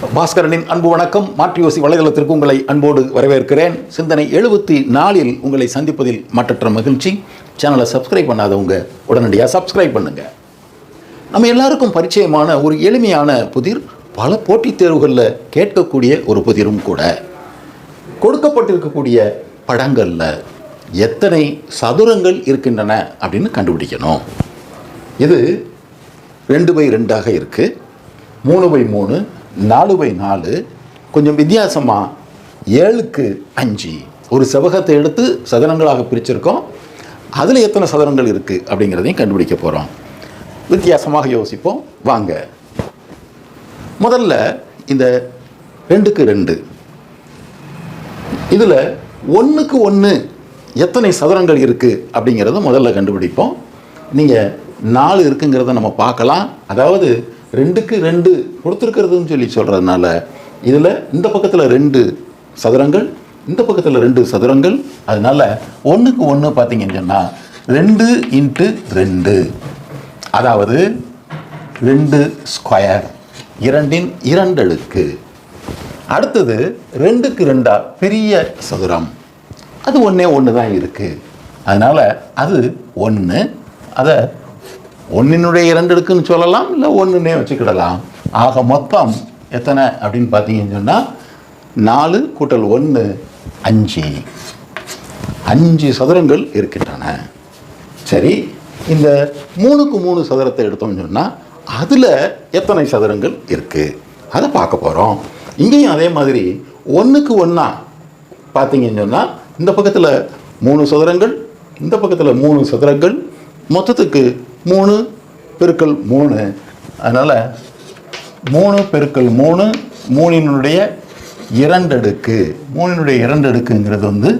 பாஸ்கரனின் அன்பு வணக்கம். மாற்றியோசி வலைதளத்திற்கு உங்களை அன்போடு வரவேற்கிறேன். சிந்தனை எழுபத்தி நாலில் உங்களை சந்திப்பதில் மற்றற்ற மகிழ்ச்சி. சேனலை சப்ஸ்கிரைப் பண்ணாதவங்க உடனடியாக சப்ஸ்கிரைப் பண்ணுங்க. நம்ம எல்லாருக்கும் பரிச்சயமான ஒரு எளிமையான புதிர் பல போட்டித் தேர்வுகளில் கேட்கக்கூடிய ஒரு புதிரும் கூட. கொடுக்கப்பட்டிருக்கக்கூடிய படங்களில் எத்தனை சதுரங்கள் இருக்கின்றன அப்படின்னு கண்டுபிடிக்கணும். இது ரெண்டு பை ரெண்டாக இருக்குது மூணு பை மூணு நாலு பை நாலு கொஞ்சம் வித்தியாசமாக ஏழுக்கு அஞ்சு. ஒரு செவகத்தை எடுத்து சதுரங்களாக பிரிச்சிருக்கோம். அதில் எத்தனை சதுரங்கள் இருக்குது அப்படிங்கிறதையும் கண்டுபிடிக்க போகிறோம் வித்தியாசமாக யோசிப்போம். வாங்க. முதல்ல இந்த ரெண்டுக்கு ரெண்டு. இதில் ஒன்றுக்கு ஒன்று எத்தனை சதுரங்கள் இருக்குது அப்படிங்கிறத முதல்ல கண்டுபிடிப்போம். நீங்கள் நாலு இருக்குங்கிறத நம்ம பார்க்கலாம். அதாவது ரெண்டுக்கு ரெண்டு கொடுத்துருக்கிறதுன்னு சொல்லி சொல்கிறதுனால இதில் இந்த பக்கத்தில் ரெண்டு சதுரங்கள் இந்த பக்கத்தில் ரெண்டு சதுரங்கள். அதனால ஒன்றுக்கு ஒன்று பார்த்தீங்கன்னு சொன்னால் ரெண்டு இன்ட்டு ரெண்டு. அதாவது ரெண்டு ஸ்கொயர் இரண்டின் இரண்டடுக்கு அடுத்தது ரெண்டுக்கு ரெண்டா பெரிய சதுரம். அது ஒன்றே ஒன்று தான் இருக்குது அதனால் அது ஒன்று அதை ஒன்றினுடைய இரண்டு அடுக்குன்னு சொல்லலாம் இல்லை ஒன்றுனே வச்சுக்கிடலாம். ஆக மொத்தம் எத்தனை அப்படின்னு பார்த்தீங்கன்னு சொன்னால் நாலு கூட்டல் ஒன்று அஞ்சு. அஞ்சு சதுரங்கள் இருக்கின்றன. சரி இந்த மூணுக்கு மூணு சதுரத்தை எடுத்தோம்னு சொன்னால் அதில் எத்தனை சதுரங்கள் இருக்குது அதை பார்க்க போகிறோம் இங்கேயும் அதே மாதிரி ஒன்றுக்கு ஒன்றா பார்த்தீங்கன்னு சொன்னால் இந்த பக்கத்தில் மூணு சதுரங்கள் இந்த பக்கத்தில் மூணு சதுரங்கள் மொத்தத்துக்கு மூணு பெருக்கல் மூணு. அதனால் மூணு பெருக்கல் மூணு மூணினுடைய இரண்டடுக்கு. மூணினுடைய இரண்டடுக்குங்கிறது வந்து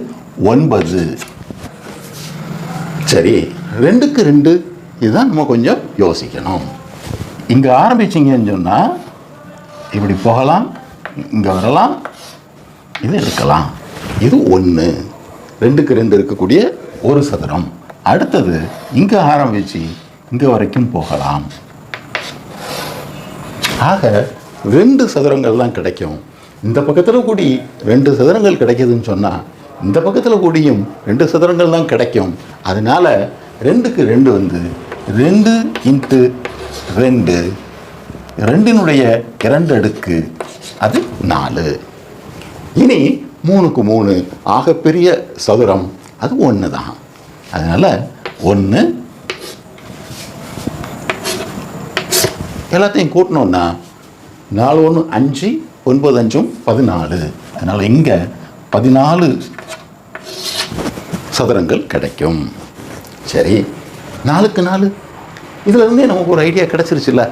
ஒன்பது. சரி ரெண்டுக்கு ரெண்டு. இதுதான் நம்ம கொஞ்சம் யோசிக்கணும். இங்கே ஆரம்பிச்சிங்கன்னு சொன்னால் இப்படி போகலாம் இங்கே வரலாம் இது எடுக்கலாம் இது ஒன்று ரெண்டுக்கு ரெண்டு இருக்கக்கூடிய ஒரு சதுரம். அடுத்தது இங்கே ஆரம்பித்து இங்கே வரைக்கும் போகலாம். ஆக ரெண்டு சதுரங்கள் தான் கிடைக்கும். இந்த பக்கத்தில் கூடி ரெண்டு சதுரங்கள் கிடைக்குதுன்னு சொன்னால் இந்த பக்கத்தில் கூடியும் ரெண்டு சதுரங்கள் தான் கிடைக்கும். அதனால ரெண்டுக்கு ரெண்டு வந்து ரெண்டு இன்ட்டு ரெண்டு. ரெண்டினுடைய இரண்டு அடுக்கு அது நாலு. இனி மூணுக்கு மூணு ஆகப்பெரிய சதுரம் அது ஒன்று தான் அதனால் ஒன்று எல்லாத்தையும் கூட்டினோன்னா நாலு ஒன்று அஞ்சு ஒன்பது அஞ்சும் பதினாலு. அதனால் இங்கே பதினாலு சதுரங்கள் கிடைக்கும். சரி நாலுக்கு நாலு. இதுலேருந்தே நமக்கு ஒரு ஐடியா கிடச்சிருச்சுல்ல.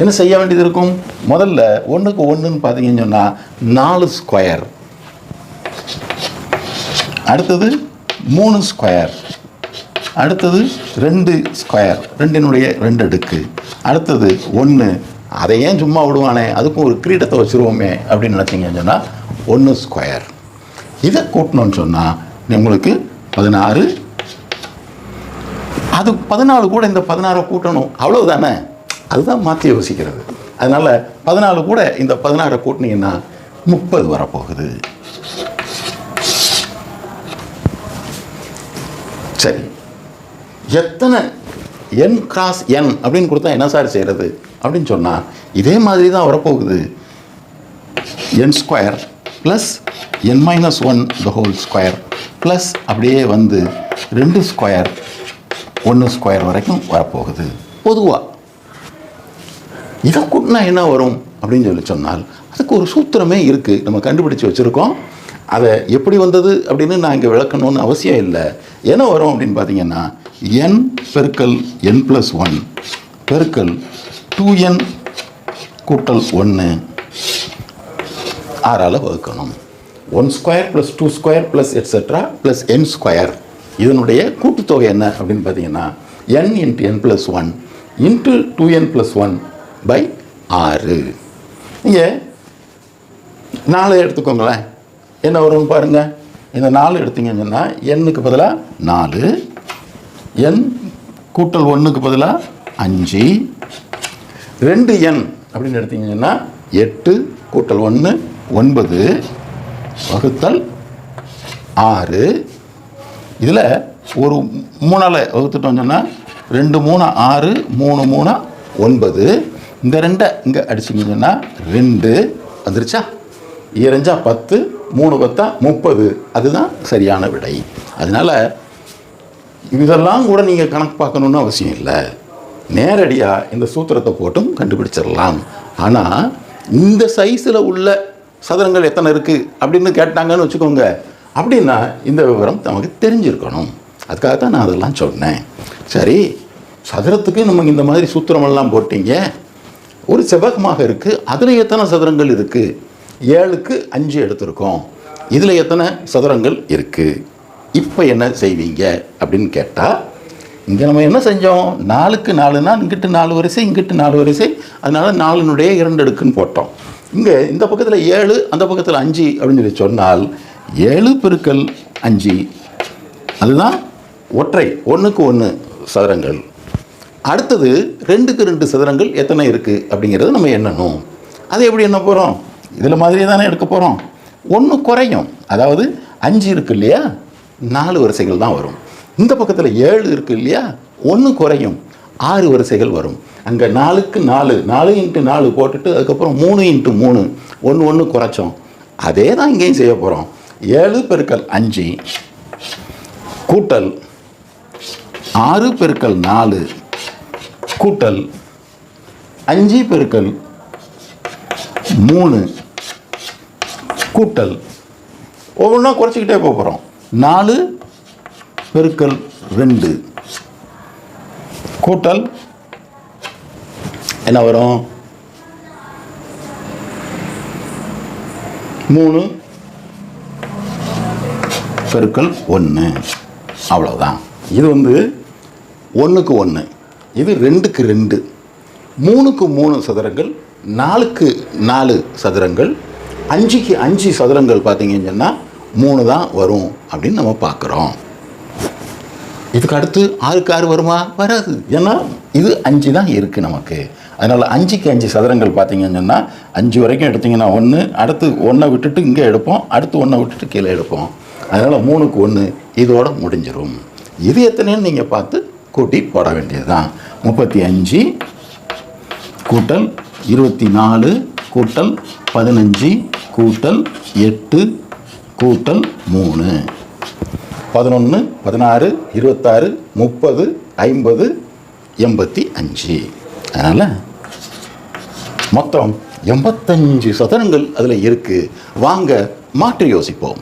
என்ன செய்ய வேண்டியது இருக்கும்? முதல்ல ஒன்றுக்கு ஒன்றுன்னு பார்த்தீங்கன்னு சொன்னால் நாலு ஸ்கொயர் அடுத்தது மூணு ஸ்கொயர் அடுத்தது ரெண்டு ஸ்கொயர் ரெண்டினுடைய ரெண்டு அடுக்கு. அடுத்தது ஒன்று அதை ஏன் சும்மா விடுவானே? அதுக்கும் ஒரு கிரீடத்தை வச்சுருவோமே அப்படின்னு நினச்சிங்கன்னு சொன்னால் ஒன்று ஸ்கொயர் இதை கூட்டணும்னு சொன்னால் உங்களுக்கு பதினாறு அது பதினாலு கூட இந்த பதினாறை கூட்டணும். அவ்வளோதானே அதுதான் மாற்றி யோசிக்கிறது. அதனால் பதினாலு கூட இந்த பதினாறை கூட்டினீங்கன்னா முப்பது வரப்போகுது. சரி. எத்தனை என் கிராஸ் என் அப்படின்னு கொடுத்தா என்ன சார் செய்கிறது அப்படின்னு சொன்னால் இதே மாதிரி தான் வரப்போகுது. N square plus N minus one the whole square plus அப்படியே வந்து ரெண்டு ஸ்கொயர் ஒன்று ஸ்கொயர் வரைக்கும் வரப்போகுது. பொதுவாக இதை கூட்டினா என்ன வரும்? அப்படின்னு சொல்லி சொன்னால் அதுக்கு ஒரு சூத்திரமே இருக்குது நம்ம கண்டுபிடிச்சு வச்சுருக்கோம். அதை எப்படி வந்தது அப்படின்னு நான் இங்கே விளக்கணும்னு அவசியம் இல்லை. என்ன வரும் அப்படின்னு பார்த்தீங்கன்னா என் பெருக்கல் என் ப்ளஸ் ஒன் பெருக்கல் டூ என் கூட்டல் ஒன்று ஆறால் வகுக்கணும். One square plus two square plus etcetera plus N square இதனுடைய கூட்டுத்தொகை என்ன அப்படின்னு பார்த்தீங்கன்னா N into N plus one into two N plus one by ஆறு. இங்கே நாலு எடுத்துக்கோங்களேன். என்ன வரும்னு பாருங்கள் இந்த நாலு எடுத்தீங்கன்னு சொன்னால் எண்ணுக்கு பதிலாக நாலு என் கூட்டல் ஒன்றுக்கு பதிலாக அஞ்சு. ரெண்டு எண் அப்படின்னு எடுத்தீங்கன்னா எட்டு கூட்டல் ஒன்று ஒன்பது. வகுத்தல் ஆறு. இதில் ஒரு மூணால் வகுத்துட்டோம் சொன்னால் ரெண்டு மூணு ஆறு மூணு மூணு ஒன்பது. இந்த ரெண்டை இங்கே அடிச்சிங்கன்னா சொன்னால் ரெண்டு. வந்துருச்சா? இரஞ்சா பத்து மூணு பத்தா முப்பது. அதுதான் சரியான விடை. அதனால் இதெல்லாம் கூட நீங்கள் கணக்கு பார்க்கணுன்னு அவசியம் இல்லை. நேரடியாக இந்த சூத்திரத்தை போட்டும் கண்டுபிடிச்சிடலாம். ஆனால் இந்த சைஸில் உள்ள சதுரங்கள் எத்தனை இருக்குது அப்படின்னு கேட்டாங்கன்னு வச்சுக்கோங்க. அப்படின்னா இந்த விவரம் நமக்கு தெரிஞ்சிருக்கணும். அதுக்காக தான் நான் அதெல்லாம் சொன்னேன். சரி சதுரத்துக்கு நம்ம இந்த மாதிரி சூத்திரமெல்லாம் போட்டீங்க. ஒரு செவ்வகமாக இருக்குது அதில் எத்தனை சதுரங்கள் இருக்குது ஏழுக்கு அஞ்சு எடுத்திருக்கோம். இதில் எத்தனை சதுரங்கள் இருக்குது இப்போ என்ன செய்வீங்க அப்படின்னு கேட்டால் இங்கே நம்ம என்ன செஞ்சோம்? நாலுக்கு நாலுனா இங்கிட்டு நாலு வரிசை இங்கிட்டு நாலு வரிசை. அதனால் நாலுனுடைய இரண்டு அடுக்குன்னு போட்டோம். இங்கே இந்த பக்கத்தில் ஏழு அந்த பக்கத்தில் அஞ்சு அப்படின்னு சொல்லி சொன்னால் ஏழு பெருக்கல் அஞ்சு. அதுதான் ஒற்றை ஒன்றுக்கு ஒன்று சதுரங்கள். அடுத்தது ரெண்டுக்கு ரெண்டு சதுரங்கள் எத்தனை இருக்குது அப்படிங்கிறத நம்ம எண்ணணும். அது எப்படி என்ன போகிறோம் இதில் மாதிரியே தானே எடுக்க போகிறோம் ஒன்று குறையும். அதாவது அஞ்சு இருக்கு இல்லையா? நாலு வரிசைகள் தான் வரும். இந்த பக்கத்தில் ஏழு இருக்கு இல்லையா? ஒன்று குறையும். ஆறு வரிசைகள் வரும். அங்கே நாலுக்கு நாலு நாலு இன்ட்டு நாலு போட்டுட்டு அதுக்கப்புறம் மூணு இன்ட்டு மூணு ஒன்று ஒன்று குறைச்சோம். அதே தான் இங்கேயும் செய்ய போகிறோம் ஏழு பெருக்கல் அஞ்சு கூட்டல் ஆறு பெருக்கல் நாலு கூட்டல் அஞ்சு பெருக்கல் மூணு கூட்டல். ஒவ்வொன்றா குறைச்சிக்கிட்டே போக போகிறோம் நாலு பெருக்கல் ரெண்டு. கூட்டல் என்ன வரும்? மூணு பெருக்கல் ஒன்று அவ்வளோதான் இது வந்து ஒன்றுக்கு ஒன்று இது ரெண்டுக்கு ரெண்டு. மூணுக்கு மூணு சதுரங்கள் நாலுக்கு நாலு சதுரங்கள் அஞ்சுக்கு அஞ்சு சதுரங்கள் பார்த்தீங்கன்னு சொன்னால் மூணு தான் வரும் அப்படின்னு நம்ம பார்க்குறோம். இதுக்கு அடுத்து ஆறுக்கு ஆறு வருமா? வராது. ஏன்னா இது அஞ்சு தான் இருக்குது நமக்கு. அதனால் அஞ்சுக்கு அஞ்சு சதுரங்கள் பார்த்தீங்கன்னு சொன்னால் அஞ்சு வரைக்கும் எடுத்தீங்கன்னா ஒன்று அடுத்து ஒன்றை விட்டுட்டு இங்கே எடுப்போம் அடுத்து ஒன்றை விட்டுட்டு கீழே எடுப்போம். அதனால் மூணுக்கு ஒன்று இதோட முடிஞ்சிரும். இது எத்தனைன்னு நீங்கள் பார்த்து கூட்டி போட வேண்டியது தான் முப்பத்தி அஞ்சு கூட்டல் இருபத்தி நாலு கூட்டல் பதினஞ்சு கூட்டல் எட்டு கூட்டல் மூணு. பதினொன்று பதினாறு இருபத்தாறு முப்பது ஐம்பது எண்பத்தி அஞ்சு. அதனால் மொத்தம் எண்பத்தஞ்சு சதுரங்கள் அதில் இருக்குது வாங்க மாற்றி யோசிப்போம்.